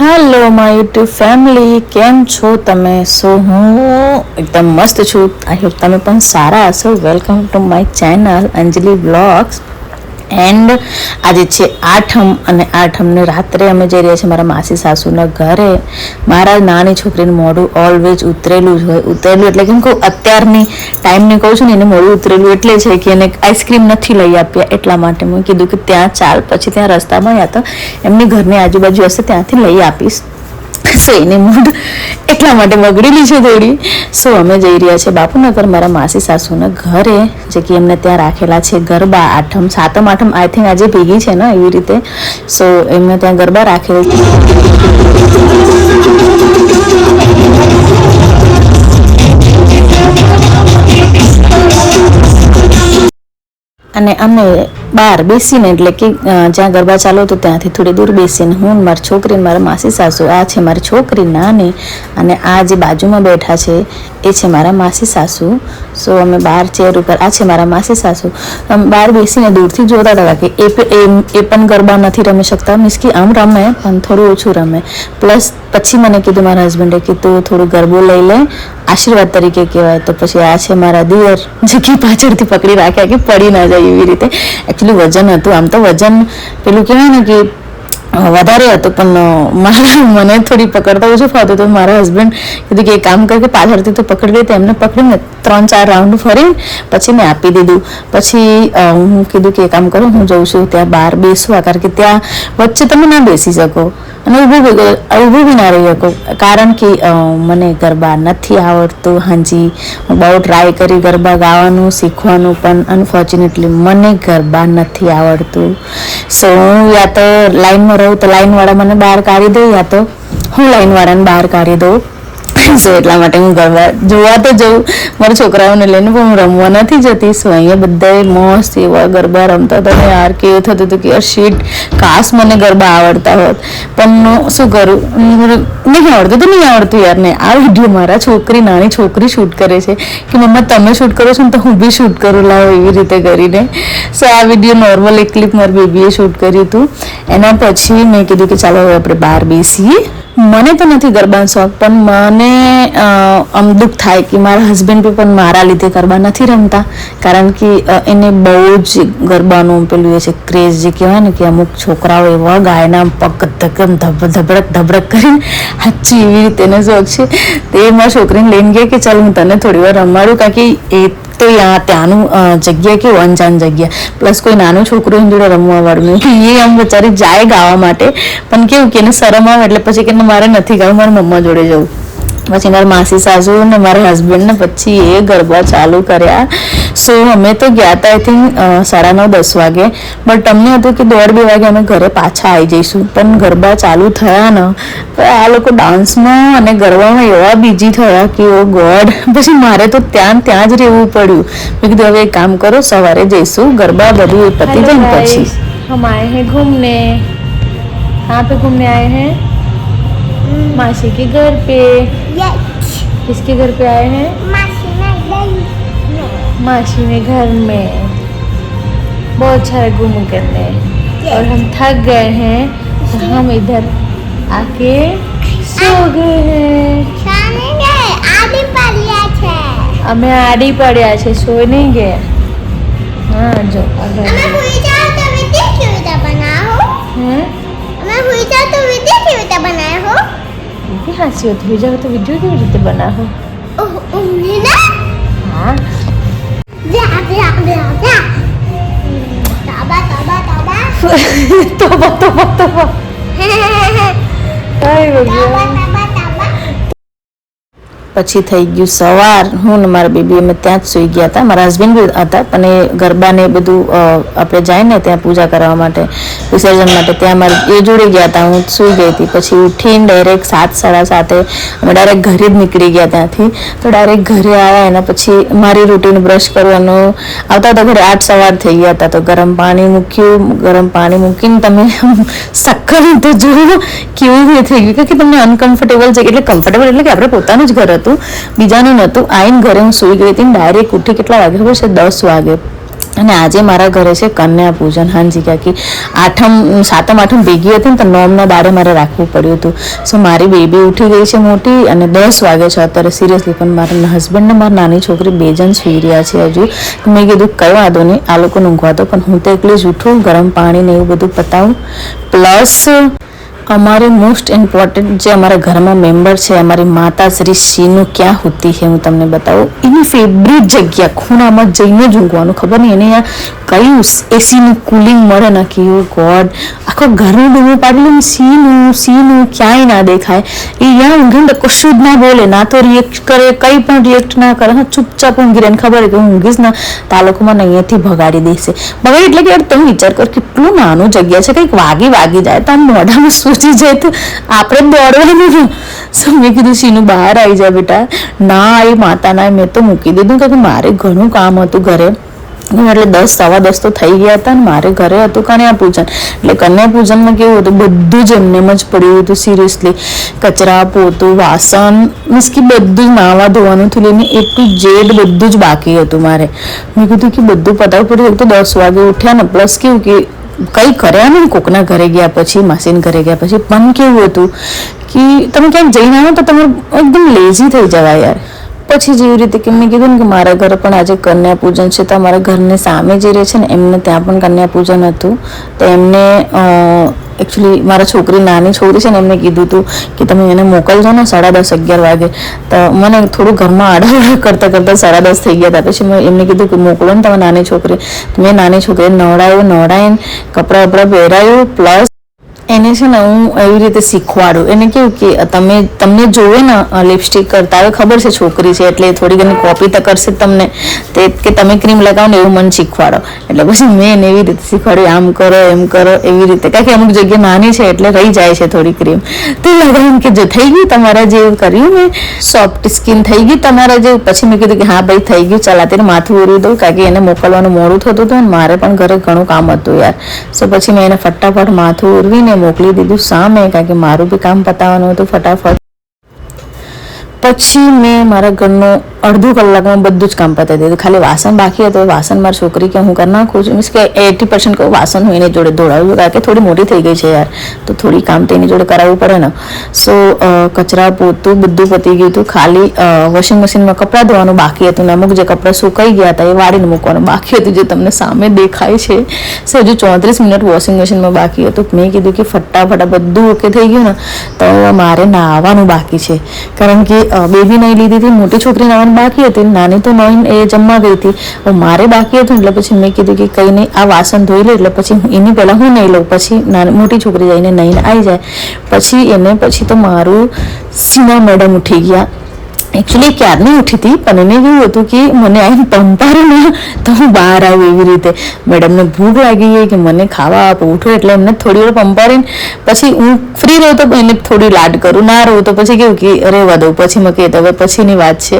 Hello my YouTube family કેમ છો તમે? સો હું એકદમ મસ્ત છું. આઈ હોપ તમે પણ સારા હશો. Welcome to my channel Anjali blogs and આજે છે આઠમ અને આઠમને રાત્રે અમે જઈ રહ્યા છીએ મારા માસી સાસુના ઘરે. મારા નાની છોકરીનું મોઢું ઓલવેઝ ઉતરેલું જ હોય. ઉતરેલું એટલે કેમ કહું અત્યારની ટાઈમને કહું છું ને, એને મોઢું ઉતરેલું એટલે છે કે એને આઈસ્ક્રીમ નથી લઈ આપ્યા એટલા માટે. મેં કીધું કે ત્યાં ચાલ, પછી ત્યાં રસ્તામાં યા તો એમની ઘરની આજુબાજુ હશે, ત્યાંથી લઈ આપીશ. સો એને મૂડ એટલા માટે બગડેલી છે થોડી સો અમે જઈ રહ્યા છીએ? બાપુનગર, મારા માસી સાસુના ઘરે, જે કે એમને ત્યાં રાખેલા છે ગરબા આઠમ, સાતમ, આઠમ, આઈ થિંક આજે ભેગી છે ને એવી રીતે. સો એમને ત્યાં ગરબા રાખેલ અને અમે બહાર બેસીને, એટલે કે જ્યાં ગરબા ચાલો હતો ત્યાંથી થોડી દૂર બેસીને, હું મારી છોકરી મારા માસી સાસુ, આ છે મારી છોકરી નાની, અને આ જે બાજુમાં બેઠા છે એ છે મારા માસી સાસુ. સો અમે બહાર ચેર ઉપર આ છે મારા માસી સાસુ. અમે બહાર બેસીને દૂરથી જોતા હતા કે એ એ પણ ગરબા નથી રમી શકતા. મીન્સ કે આમ રમે, પણ થોડું ઓછું રમે. પ્લસ પછી મને કીધું મારા હસબન્ડે કે તું થોડું ગરબો લઈ લે, આશીર્વાદ તરીકે કહેવાય. તો પછી આ છે મારા દિયર, જે કે પાછળથી પકડી રાખ્યા કે પડી ના જાય એવી રીતે. એકચ્યુઅલી વજન હતું. આમ તો વજન પેલું કહેવાય ને કે વધારે હતો, પણ મારા મને થોડી પકડતા ઓછું ફાવતું હતું. મારા હસબન્ડ કીધું કે, એક કામ કર કે પાછળથી તો પકડી દે એમને પકડીને ત્રણ ચાર રાઉન્ડ ફરી પછી મેં આપી દીધું. પછી હું કીધું કે એ કામ કરું, હું જઉં છું, ત્યાં બહાર બેસવા, કારણ કે ત્યાં વચ્ચે તમે ના બેસી શકો અને ઊભું ઊભું બી ના રહી શકો. કારણ કે મને ગરબા નથી આવડતું, હાજી. હું બહુ ટ્રાય કરી ગરબા ગાવાનું, શીખવાનું, પણ અનફોર્ચ્યુનેટલી મને ગરબા નથી આવડતું. સો હું યા તો લાઈનમાં તો લાઈનવાળા મને બહાર કાઢી દે યા તો હું લાઈનવાળાને બહાર કાઢી દઉં? સો એટલા માટે હું ગરબા જોવા તો જઉં. મારા છોકરાઓને લઈને પણ હું રમવા નથી જતી. સો અહીંયા બધાએ મસ્ત એવા ગરબા રમતા હતા ને યાર, કેવું થતું હતું કે યાર શીટ કાશ મને ગરબા આવડતા હોત. પણ શું કરું? નહીં આવડતું તો નહીં આવડતું યાર. ને આ વીડિયો મારા છોકરી, નાની છોકરી શૂટ કરે છે કે મમ્મા, તમે શૂટ કરો છો ને તો હું બી શૂટ કરું. લાવો એવી રીતે કરીને. સો આ વીડિયો નોર્મલ એક ક્લિપ મારી બેબીએ શૂટ કર્યું હતું. એના પછી મેં કીધું કે ચાલો હવે આપણે બહાર બેસીએ. મને તો નથી ગરબાનો શોખ પણ મને આમ દુઃખ થાય કે મારા હસબન્ડ પણ મારા લીધે ગરબા નથી રમતા. કારણ કે એને બહુ જ ગરબાનું પેલું એ છે ક્રેઝ જે કહેવાય ને કે અમુક છોકરાઓ એવા ગાયના પગ ધકમ ધબ ધબડક ધબડક કરીને હાચી એવી રીતે એને શોખ છે. તે મારા છોકરીને લઈને ગયા કે ચાલ હું તને થોડી વાર રમાડું કારણ કે એ તો યા ત્યાંનું જગ્યા કેવું અંજાન જગ્યા. પ્લસ કોઈ નાનું છોકરું એની જોડે રમવા વાળું એ આમ બચારી જાય ગાવા માટે. પણ કેવું કે એને શરમ આવે એટલે પછી કે મારે નથી ગાવું, મારા મમ્મા જોડે જવું. પછી મારા માસી સાસુ ને મારા હસબન્ડને પછી એ ગરબા ચાલુ કર્યા. સો અમે તો ગયા હતા આઈ થિંક સાડા નવ દસ વાગે. બટ અમને હતું કે દોઢ બે વાગે અમે ઘરે પાછા આવી જઈશું. પણ ગરબા ચાલુ થયા ને. આ લોકો ડાન્સમાં અને ગરબામાં એવા બીજી થયા કે oh ઓ ગોડ પછી મારે તો ત્યાં ત્યાં જ રહેવું પડ્યું. મેં કીધું હવે એક કામ કરો સવારે જઈશું. ગરબા બધું પતી જાય પછી. હમ આયે હે ઘૂમને. કહાં પે ઘૂમને આયે હે? मासी के घर पे किसके घर पे आए हैं मासी ने घर में बहुत सारा घूम करने और हम थक गए हैं तो हम इधर आके सो गए हैं અમે આડી પડ્યા છે સોઈ નહીં ગયા હા જો આગળ હાસ્યો થઈ જાવ તો વીડિયો કેવી રીતે બનાવો? હા? તોબા તોબા તોબા. હાય ભગવાન પછી થઈ ગયું સવાર. હું ને મારા બેબી અમે ત્યાં જ સૂઈ ગયા હતા. મારા હસબન્ડ બી હતા, પણ એ ગરબાને બધું આપણે જાય ને ત્યાં પૂજા કરવા માટે, વિસર્જન માટે, ત્યાં મારે એ જોડે ગયા હતા. હું સૂઈ ગઈ હતી. પછી ઉઠીને ડાયરેક્ટ સાત, સાડા સાતે અમે ડાયરેક્ટ ઘરે જ નીકળી ગયા ત્યાંથી. તો ડાયરેક્ટ ઘરે આવ્યા એના પછી મારી રૂટીન બ્રશ કરવાનું, આવતા તો ઘરે આઠ સવાર થઈ ગયા હતા. તો ગરમ પાણી મૂક્યું. ગરમ પાણી મૂકીને તમે સખત તો જોયું કેવું થઈ ગયું. કે તમને અનકમ્ફર્ટેબલ છે, એટલે કમ્ફર્ટેબલ એટલે કે આપણે પોતાનું જ ઘર હતું. બીજાનું નહોતું. આઈને ઘરે હું સૂઈ ગઈ હતી ડાયરેક્ટ ઉઠી કેટલા વાગે ખબર છે? દસ વાગે. અને આજે મારા ઘરે છે કન્યા પૂજન. હાંજી કાકી, આઠમ, સાતમ, આઠમ ભેગી હતી ને તો નોમના દાડે મારે રાખવું પડ્યું હતું. સો મારી બેબી ઉઠી ગઈ છે મોટી અને દસ વાગે છે અત્યારે. સિરિયસલી પણ મારા હસબન્ડને મારા નાની છોકરી બે જણ સુઈ રહ્યા છે હજુ. મેં કીધું, કઈ વાંધો નહીં, આ લોકોને ઊંઘવા દો. પણ હું તો એકલી જ ઉઠું, ગરમ પાણી ને એવું બધું પતાવું. પ્લસ અમારે મોસ્ટ ઇમ્પોર્ટન્ટ જે અમારા ઘરમાં મેમ્બર છે, અમારી માતા શ્રી શીનું ક્યાં હોતી છે હું તમને બતાવું. એની ફેવરિટ જગ્યા ખૂણામાં જઈને જ ઊંઘવાનું ખબર નહીં. એને કયું એસીનું કુલિંગ મળે ને કે ઓ ગોડ આખો ઘરનું ડૂબું પાડેલું સીનું સીનું ક્યાંય ના દેખાય. એ અહીંયા ઊંઘીને કશું જ ના બોલે, ના તો રિએક્ટ કરે, કંઈ પણ રિએક્ટ ના કરે. હા, ચૂપચાપ ઊંઘી રહે ખબર કે હું ઊંઘીશ ને તો અહીંયાથી ભગાડી દેશે. બગાડી એટલે કે તમે વિચાર કર, કેટલું નાનું જગ્યા છે, કંઈક વાગી વાગી જાય. તો આમ મોઢામાં સૂજી જાય તો આપણે દોડવાનું સો મેં કીધું સીનું બહાર આવી જાય બેટા. ના, એ માતાના મેં તો મૂકી દીધું કે મારે ઘણું કામ હતું ઘરે. એટલે દસ, સવા દસ તો થઈ ગયા હતા ને મારે ઘરે હતું કન્યા પૂજન એટલે કન્યા પૂજનમાં કેવું હતું, બધું જ એમનેમ જ પડ્યું હતું સિરિયસલી કચરા, પોતું, વાસણ મીન્સ કે બધું જ નાવા ધોવાનું થી લઈને એટલું જેડ બધું જ બાકી હતું મારે. મેં કીધું કે બધું પતાવું પડ્યું. તો દસ વાગે ઉઠ્યા ને પ્લસ કેવું કે કંઈ કર્યા નહીં. કોકના ઘરે ગયા પછી, માસીના ઘરે ગયા પછી. પણ કેવું હતું કે તમે ક્યાંક જઈને આવો તો તમે એકદમ લેઝી થઈ જવાય યાર. પછી જેવી રીતે કે મેં કીધું ને કે મારા ઘરે પણ આજે કન્યા પૂજન છે, તો અમારા ઘરને સામે જે રહે છે ને, એમને ત્યાં પણ કન્યા પૂજન હતું. તો એમને એકચ્યુઅલી મારા છોકરી નાની છોકરી છે ને, એમને કીધું હતું કે તમે એને મોકલજો ને સાડા દસ, અગિયાર વાગે. તો મને થોડું ઘરમાં આડા કરતાં કરતાં સાડા દસ થઈ ગયા હતા. પછી મેં એમને કીધું કે મોકલો ને તમે નાની છોકરી. મેં નાની છોકરીને નવડાવ્યું, નવડાવીને કપડાં બપડા પહેરાયું પ્લસ છે ને, હું એવી રીતે શીખવાડું. એને કેવું કે, તમે, તમને જોવે ને લિપસ્ટિક કરતા, હવે ખબર છે છોકરી છે, એટલે થોડી ઘણી કોપી તો કરશે તમને. તે કે તમે ક્રીમ લગાવો ને, એવું મને શીખવાડો. એટલે પછી મેં એને એવી રીતે શીખવાડ્યું, આમ કરો, એમ કરો, એવી રીતે. કારણ કે અમુક જગ્યા નાની છે, એટલે રહી જાય છે થોડી ક્રીમ તે લગાવીને કે જો થઈ ગયું તમારા જે કર્યું મેં સોફ્ટ સ્કિન થઈ ગઈ તમારા જે પછી મેં કીધું કે, હા ભાઈ, થઈ ગયું, ચાલ તેને માથું ઉરી દઉં, કારણ કે એને મોકલવાનું મોડું થતું હતું ને, મારે પણ ઘરે ઘણું કામ હતું યાર. સો પછી મેં એને ફટાફટ માથું ઉરવીને મોકલી દીધું સામે કારણ કે મારું બી કામ પતાવવાનું હતું ફટાફટ પછી મેં મારા ઘરનું અડધું કલાકમાં બધું જ કામ પતાવી દીધું. ખાલી વાસણ બાકી હતું. વાસણ મારી છોકરી કે હું કરી નાખું છું. મીન્સ કે એટી પર્સન્ટ કહું વાસણ હું એની જોડે ધોળાવું કારણ કે થોડી મોટી થઈ ગઈ છે યાર. તો થોડી કામ તો એની જોડે કરાવવું પડે ને. સો કચરા પોતું બધું પતી ગયું હતું. ખાલી વોશિંગ મશીનમાં કપડાં ધોવાનું બાકી હતું ને અમુક જે કપડાં સુકાઈ ગયા હતા એ વાળીને મૂકવાનું બાકી હતું જે તમને સામે દેખાય છે. સો હજુ ચોત્રીસ મિનિટ વોશિંગ મશીનમાં બાકી હતું. મેં કીધું કે ફટાફટ બધું ઓકે થઈ ગયું ને, તો મારે નાહવાનું બાકી છે. કારણ કે બેબી નહીં લીધી હતી, મોટી છોકરી નાહવાનું બાકી હતી નાની તો નહીં એ જમવા ગઈ હતી. મારે બાકી હતું, એટલે પછી મેં કીધું કે કંઈ નહીં, આ વાસણ ધોઈ લે, એટલે પછી એની પહેલાં હું નહીં લઉં, પછી નાની, મોટી છોકરી જઈને નહીં આવી જાય. પછી એને, પછી તો મારું સીમા મેડમ ઉઠી ગયા. એકચ્યુઅલી ક્યારની ઉઠી હતી? પણ એને કેવું હતું કે મને અહીં પંપારું તો હું બહાર આવું એવી રીતે. મેડમને ભૂખ લાગી ગઈ કે મને ખાવા આપો, ઉઠો એટલે એમને થોડી વાર પંપારીને પછી હું ફ્રી રહું તો એને થોડી લાડ કરું, ના રહું તો પછી કેવું કે રહેવા દઉં પછી મેં કહેતો હવે પછીની વાત છે.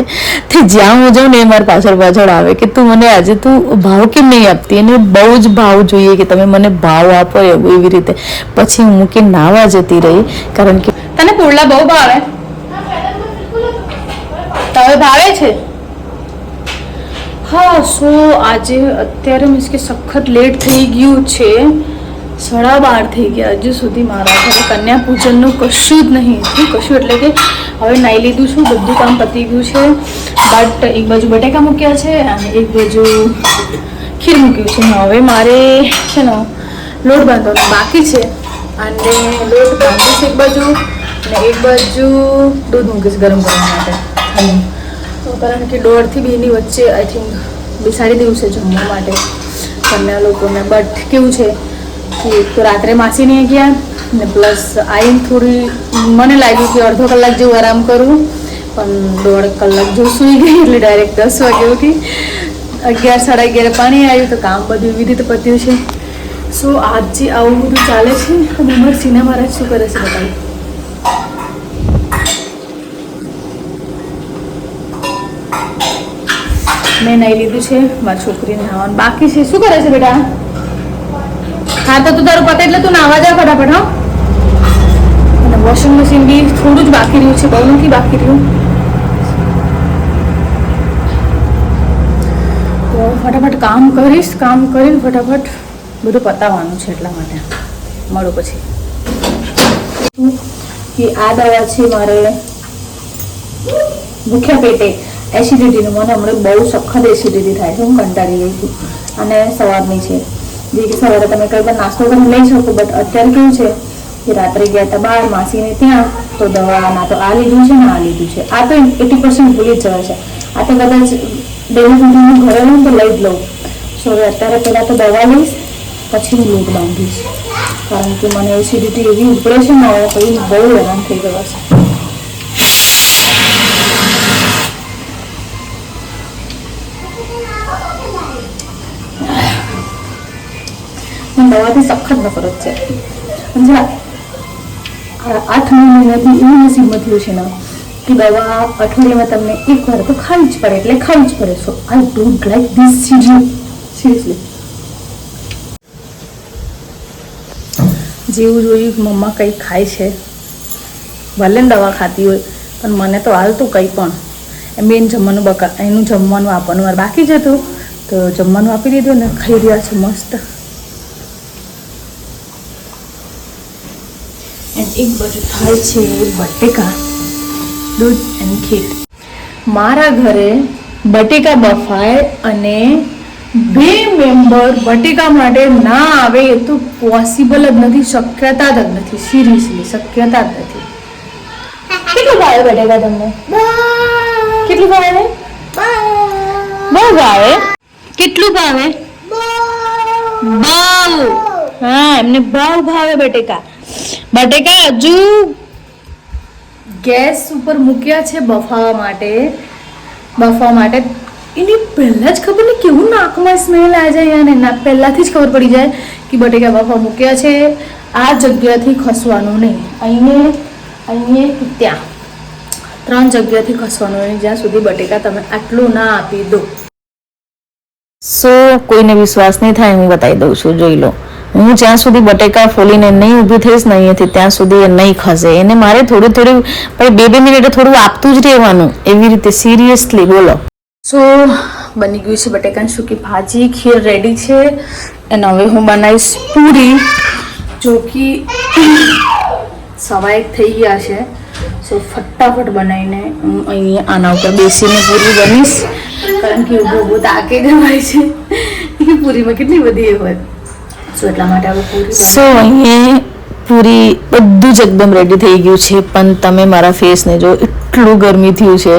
તે જ્યાં હું જાઉં ને એ મારા પાછળ પાછળ આવે કે તું મને આજે તું ભાવ કેમ નહીં આપતી? એને બહુ જ ભાવ જોઈએ કે તમે મને ભાવ આપો એવું રીતે. પછી હું મૂકીને નાવા જતી રહી કારણ કે તને પુરલા બહુ ભાવે? તવે ભાવે છે? હા, સો આજે અત્યારે મીન્સ કે સખત લેટ થઈ ગયું છે. સાડા બાર થઈ ગયા હજુ સુધી મારા ઘરે કન્યા પૂજનનું કશું જ નહીં. થયું કશું? એટલે કે હવે નાઈ લીધું છું, બધું કામ પતી ગયું છે. બટ એક બાજુ બટેકા મૂક્યા છે અને એક બાજુ ખીર મૂક્યું છે. હવે મારે છે ને લોટ બાંધવાનો બાકી છે. અને લોટ બાંધીશ એક બાજુ અને એક બાજુ દૂધ મૂકીશ ગરમ કરવા માટે. ઠંડુ. તો કારણ કે દોઢથી બેની વચ્ચે આઈ થિંક બેસાડી દેવું છે જમવા માટે. કન્યા લોકોને બટ કેવું છે કે તો રાત્રે માસી નહીં ગયા, ને પ્લસ આવીને થોડી, મને લાગ્યું કે અડધો કલાક જેવું આરામ કરું, પણ દોઢ કલાક જેવું સૂઈ ગઈ, એટલે ડાયરેક્ટ દસ વાગે ઉઠી. અગિયાર, સાડા અગિયાર પાણી આવ્યું, તો કામ બધું એવી રીતે પત્યું છે. સો આજે આવું બધું ચાલે છે, અને અમર સિનેમા રાજ શું કરે છે, બતાવું? મેં નહીં લીધું છે, મારી છોકરીને નાવાનું બાકી છે. શું કરે છે બેટા? હા, તો તું તારું પતે એટલે તું નાવા જા ફટાફટ, હા. અને વોશિંગ મશીન બી થોડું જ બાકી રહ્યું છે, બહુ નથી બાકી રહ્યું. તો ફટાફટ કામ કરીશ, કામ કરીને ફટાફટ બધું પતાવવાનું છે એટલા માટે. મળો પછી. કે આ દવા છે મારે ભૂખ્યા પેટે. એસિડિટીનું મને હમણાં બહુ સખત એસિડિટી થાય છે, હું કંટાળી ગઈ છું. અને સવારની છે. જે કે સવારે તમે કંઈ પણ નાસ્તો તમે લઈ શકો બટ અત્યારે કેવું છે કે રાત્રે ગયા હતા બહાર માસીને ત્યાં, તો દવા ના તો આ લીધું છે ને આ લીધું છે. આ તો એટી પર્સન્ટ ભૂલી જ જવાય છે. આ તો કદાચ ડેલી સુધી હું ઘરે લઉં તો લઈ જ લઉં. સો હવે અત્યારે પહેલાં તો દવા લઈશ, પછી હું લોટ બાંધીશ. કારણ કે મને એસિડિટી એવી ઉપડે છે ને હવે બહુ હેરાન થઈ ગયો છે. દવાથી સખત નફરત છે આઠ મહિનાથી એવું નસીબ થયું છે ને કે દવા અઠવાડિયામાં તમને એક વાર તો ખાવી જ પડે એટલે ખાવી જ પડે. So I don't like this serious seriously જેવું જોયું મમ્મા કંઈ ખાય છે. ભલે ને દવા ખાતી હોય, પણ મને તો હાલતું કંઈ પણ. એમ બેન જમવાનું બકા, એનું જમવાનું આપવાનું. બાકી જ હતું. તો જમવાનું આપી દીધું ને, ખાઈ રહ્યા છે મસ્ત. એક બાજુ થાય છે બટેકા દૂધ એન્ડ ખીર. મારા ઘરે બટેકા બફાય અને બે મેમ્બર બટેકા માટે ના આવે એ તો પોસિબલ જ નથી શક્યતા જ નથી સિરિયસલી શક્યતા જ નથી. કેટલું ભાવે બટેકા તમને? કેટલું ભાવે? બહુ ભાવે? કેટલું ભાવે? બહુ. હા એમને બહુ ભાવે બટેકા. બટેકા હજુ? ગેસ ઉપર મૂક્યા છે બફાવા માટે. બફાવા માટે. એની પહેલાં જ ખબર નહીં કેવું નાકમાં સ્મેલ આવી જાય અને ના પહેલાંથી જ ખબર પડી જાય કે બટેકા બફા મૂક્યા છે. આ જગ્યાથી ખસવાનું નહીં. અહીં અહીંયા ત્યાં. ત્રણ જગ્યાથી ખસવાનું નહીં. જ્યાં સુધી બટેકા તમે આટલું ના આપી દો. સો કોઈને વિશ્વાસ નહીં થાય હું બતાવી દઉં છું જોઈ લો. હું જ્યાં સુધી બટેકા ફોલીને નહીં ઊભી થઈશ ને અહીંયાથી ત્યાં સુધી એ નહીં ખસે એને મારે થોડી થોડી પછી બે બે મિનિટે થોડું આપતું જ રહેવાનું. એવી રીતે સિરિયસલી બોલો. સો બની ગયું છે બટેકાની સૂકી ભાજી, ખીર રેડી છે. અને હવે હું બનાવીશ પૂરી, જો કે સવા એક થઈ ગયા છે. સો ફટાફટ બનાવીને હું અહીંયા આના ઉપર બેસીને પૂરી બનીશ. કારણ કે ઊભું ઊભું તાકે જવાય છે. પૂરીમાં કેટલી બધી એ હોય. સો એટલા પૂરી સો અહીંયા પૂરી બધું જ એકદમ રેડી થઈ ગયું છે, પણ તમે મારા ફેસને જો એટલું ગરમી થયું છે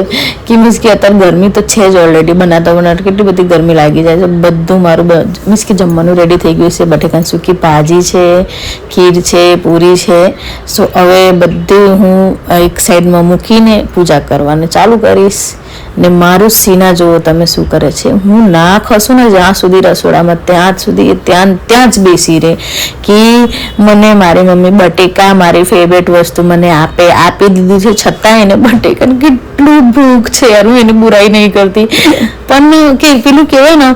કે મીન્સ કે અત્યારે ગરમી તો છે જ ઓલરેડી બનાવતા બનાવતા કેટલી બધી ગરમી લાગી જાય છે, બધું મારું મીન્સ કે જમવાનું રેડી થઈ ગયું છે, બટેકાની સૂકી ભાજી છે, ખીર છે, પૂરી છે. સો હવે બધું હું એક સાઈડમાં મૂકીને પૂજા કરવાનું ચાલુ કરીશ. ને મારું સીના જુઓ તમે શું કરે છે. હું ના ખસું ને જ્યાં સુધી રસોડામાં ત્યાં સુધી ત્યાં ત્યાં જ બેસી રહે. કે મને મારી મમ્મી બટેકા, મારી ફેવરેટ વસ્તુ મને આપે, આપી દીધી છે છતાં એને બટેકા કેટલું ભૂખ છે. યાર હું એની બુરાઈ નહીં કરતી. પણ કે પેલું કહેવાય ને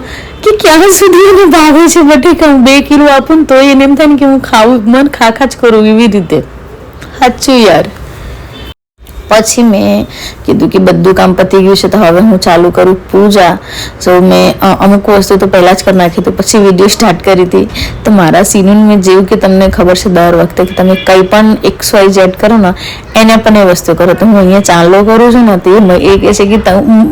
કે ક્યાં સુધી એને ભાવે છે બટેકા? હું બે કિલો આપું ને તોય એને એમ થાય ને કે હું ખાવું, મન ખા ખા જ કરું એવી રીતે. સાચું યાર. પછી મેં કીધું કે બધું કામ પતી ગયું છે, તો હવે હું ચાલુ કરું પૂજા. સો મેં અમુક વસ્તુ તો પહેલાં જ કરી નાખી હતી, પછી વીડિયો સ્ટાર્ટ કરી હતી. તો મારા સીનું મેં જેવું કે તમને ખબર છે દર વખતે કે તમે કંઈ પણ એક્સ વાય ઝેડ કરો ને, એને પણ એ વસ્તુ કરો. તો હું અહીંયા ચાંદલો કરું છું ને, તો એ કહે છે કે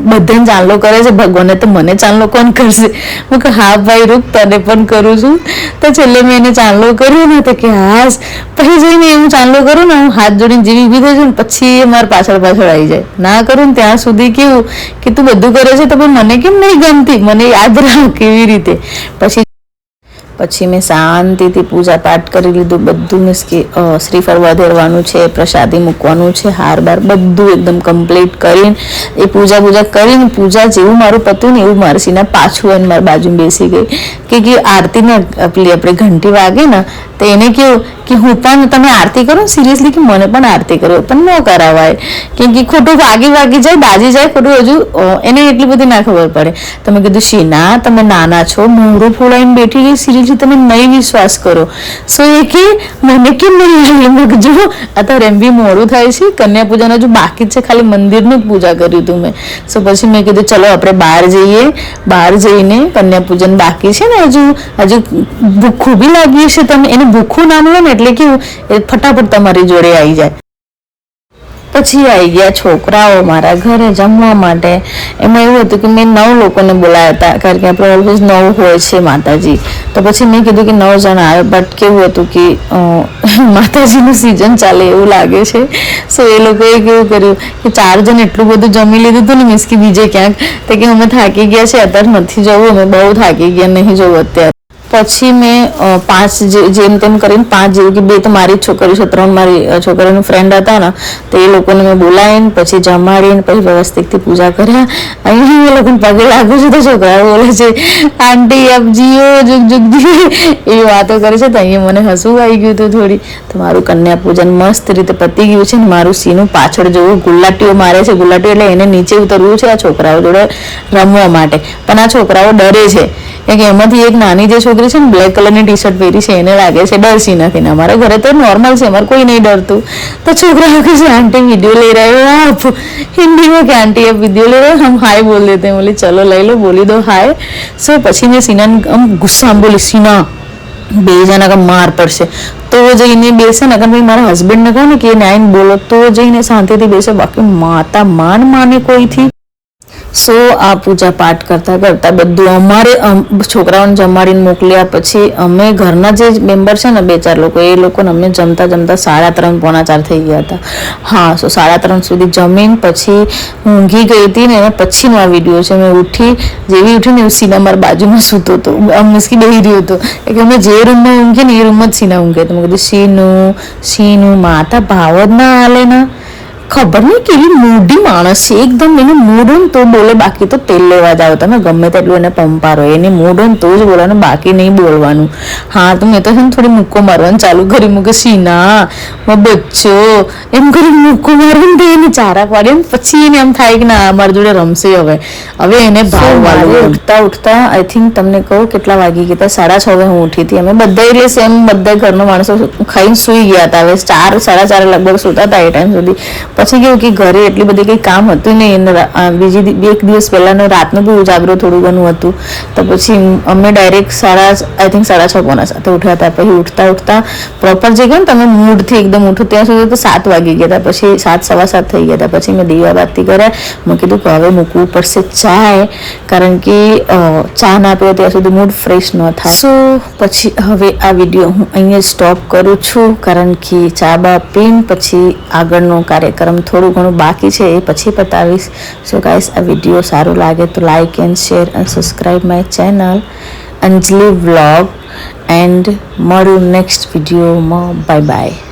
બધાને ચાંદલો કરે છે, ભગવાને તો મને ચાંદલો કોણ કરશે? હું કે હા ભાઈ, રૂપ તને પણ કરું છું. તો છેલ્લે મેં એને ચાંદલો કર્યો ને, તો કે હાસ. પછી જઈને હું ચાંદલો કરું ને, હું હાથ જોડીને જેવી ઊભી છું ને, પછી મારા પાછળ પાછળ આવી જાય. ના કરું ત્યાં સુધી કેવું કે તું બધું કરે છે તો પણ મને કેમ નહીં ગમતી? મને યાદ રાખ કેવી રીતે. પછી પછી મેં શાંતિથી પૂજા પાઠ કરી લીધું. બધું અ, શ્રીફળ વધેરવાનું છે પ્રસાદી મૂકવાનું છે હાર બાર બધું એકદમ કમ્પ્લીટ કરીને એ પૂજા પૂજા કરીને પૂજા જેવું મારું પત્યું ને એવું મારસીના પાછું એને મારી બાજુ બેસી ગઈ. કે આરતીને પેલી આપણે ઘંટી વાગે ને તો એને કેવું કે હું પણ તમે આરતી કરો સિરિયસલી કે મને પણ આરતી કરો, પણ ન કરાવાય. કેમ કે ખોટું વાગી વાગી જાય, બાજી જાય, ખોટું હજુ એને એટલી બધી ના ખબર પડે. તમે કીધું, શીના, તમે નાના છો, મોઢું ફોડાઈને બેઠી ગઈ સિરિયસલી તમે નહીં વિશ્વાસ કરો. સો એ કે, મને કેમ નહીં મેં કીધું, જો અત્યારે એમ બી મોડું થાય છે કન્યા પૂજાનો હજુ બાકી છે, ખાલી મંદિરનું જ પૂજા કર્યું હતું મેં. સો પછી મેં કીધું, ચલો, આપણે બહાર જઈએ, બહાર જઈને કન્યા પૂજન બાકી છે ને, હજુ હજુ ભૂખું બી લાગી છે તમે એને ભૂખું નામ લો ને એટલે કેવું, એ ફટાફટ તમારી જોડે આવી જાય. પછી આવી ગયા છોકરાઓ મારા ઘરે જમવા માટે. એમાં એવું હતું કે મેં નવ લોકોને બોલાયા હતા, કારણ કે આપણે ઓલવેઝ નવ હોય છે માતાજી. તો પછી મેં કીધું કે નવ જણા આવે બટ કેવું હતું કે માતાજીનું સિઝન ચાલે એવું લાગે છે. સો એ લોકોએ કેવું કર્યું કે ચાર જણ એટલું બધું જમી લીધું હતું ને મીન્સ કે બીજે ક્યાંક, તો કે અમે થાકી ગયા છે અત્યારે નથી જવું, અમે બહુ થાકી ગયા, નહીં જવું અત્યારે. પછી મેં પાંચ જેમ તેમ કરીને પાંચ જેવું કે બે તો મારી જ છોકરી છે ત્રણ મારી અ, ફ્રેન્ડ હતા ને તો એ લોકોને મેં બોલાવીને પછી જમાડીને પછી વ્યવસ્થિતથી પૂજા કર્યા. અહીં એ લોકોને પગે લાગુ છું તો છોકરા બોલે છે આંટી આપ જીઓ જુગ જુગ એવી વાતો કરે છે તો અહીંયા મને હસવું આવી ગયું હતું થોડી. તો મારું કન્યા પૂજન મસ્ત રીતે પતી ગયું છે ને મારું સિંહનું પાછળ જોવું ગુલાટીઓ મારે છે ગુલાટીઓ એટલે એને નીચે ઉતરવું છે આ છોકરાઓ જોડે રમવા માટે. પણ આ છોકરાઓ ડરે છે. કે એમાંથી એક નાની જે છોકરી છે ને બ્લેક કલરની ટી શર્ટ પહેરી છે, એને લાગે છે ડરસી નથી. ને અમારા ઘરે તો નોર્મલ છે, અમારે કોઈ નહીં ડરતું. તો છોકરા કહે છે, આંટી વીડિયો લઈ રહ્યો આપ. હિન્દીમાં કે, આંટી એ વીડિયો લઈ રહ્યો હમ હાય બોલ દેતે. બોલી, ચલો લઈ લો, બોલી દો હાય સો પછી મેં સિનાને આમ ગુસ્સા બોલી, સિના બે જણા માર પડશે. તો જઈને બેસે ને ભાઈ મારા હસબન્ડને કહો ને કે આવીને બોલો, તો જઈને શાંતિથી બેસે. બાકી માતા માન માને કોઈથી? સો આ પૂજા પાઠ કરતા કરતા બધું અમારે અમ, છોકરાઓને જમાડીને મોકલ્યા પછી અમે ઘરના જે મેમ્બર છે ને બે ચાર લોકો એ લોકોને અમને જમતા જમતા સાડા ત્રણ પોણા ચાર થઈ ગયા હતા. હા સો સાડા ત્રણ સુધી જમીન પછી ઊંઘી ગઈ હતી ને એના પછીનો આ વીડિયો છે મેં ઉઠી જેવી ઉઠી ને એવું સીના મારા બાજુમાં સૂતો હતો. મુસ્કી બેહી રહ્યો હતો. એટલે અમે જે રૂમમાં ઊંઘીએ ને એ રૂમમાં જ સીના ઊંઘે. તો મેં કીધું સીનું સીનું માતા ભાવ જ ના હાલે ના. ખબર નહીં કેવી મૂડી માણસ છે. એકદમ એનું મૂડ હોય તો બોલે બાકી તો તેલ લેવા જાવ તમે ગમે તેટલું એને પંપારો એને મૂડ હોય તો જ બોલવાનું બાકી નહીં બોલવાનું. હા તો મેં તો છે ને થોડી મૂકો મારવાનું. ચાલુ કરી મૂકે સીના મો બચ્ચો એમ કરી મૂકો મારવાનું તો એને ચારા પાડી. પછી એને એમ થાય કે ના અમારી જોડે રમશે હવે. હવે એને ભાવ વાળું ઉઠતા ઉઠતા આઈ થિંક તમને કહું કેટલા વાગી ગયા સાડા છ વાગે હું ઉઠી હતી. અમે બધા એટલે સેમ બધા ઘરના માણસો ખાઈને સૂઈ ગયા હતા. હવે ચાર સાડા ચાર લગભગ સૂતા હતા એ ટાઈમ સુધી. પછી કેવું કે ઘરે એટલી બધી કંઈ કામ હતું નહીં. બીજી એક દિવસ પહેલાંનો રાતનું બી ઉજાગરો થોડું ઘણું હતું. તો પછી અમે ડાયરેક્ટ સાડા આઈ થિંક સાડા છ પોણા સાથે ઉઠ્યા હતા. પછી ઉઠતા ઉઠતા પ્રોપર જે કહે ને, તમે મૂડથી એકદમ ઉઠો, ત્યાં સુધી તો સાત વાગી ગયા હતા. પછી સાત, સવા સાત થઈ ગયા હતા. પછી મેં દીવા બાતી કર્યા મેં કીધું કે હવે મૂકવું પડશે ચાય, કારણ કે ચા ના પીવો ત્યાં સુધી મૂડ ફ્રેશ ન થાય. સો પછી હવે આ વીડિયો હું અહીંયા સ્ટોપ કરું છું, કારણ કે ચા બા પીને, પછી આગળનો કાર્યક્રમ થોડું ઘણું બાકી છે એ પછી બતાવીશ. સો ગાઈસ આ વીડિયો સારું લાગે તો like and share and subscribe my channel Anjali vlog and મળું નેક્સ્ટ વિડીયોમાં બાય બાય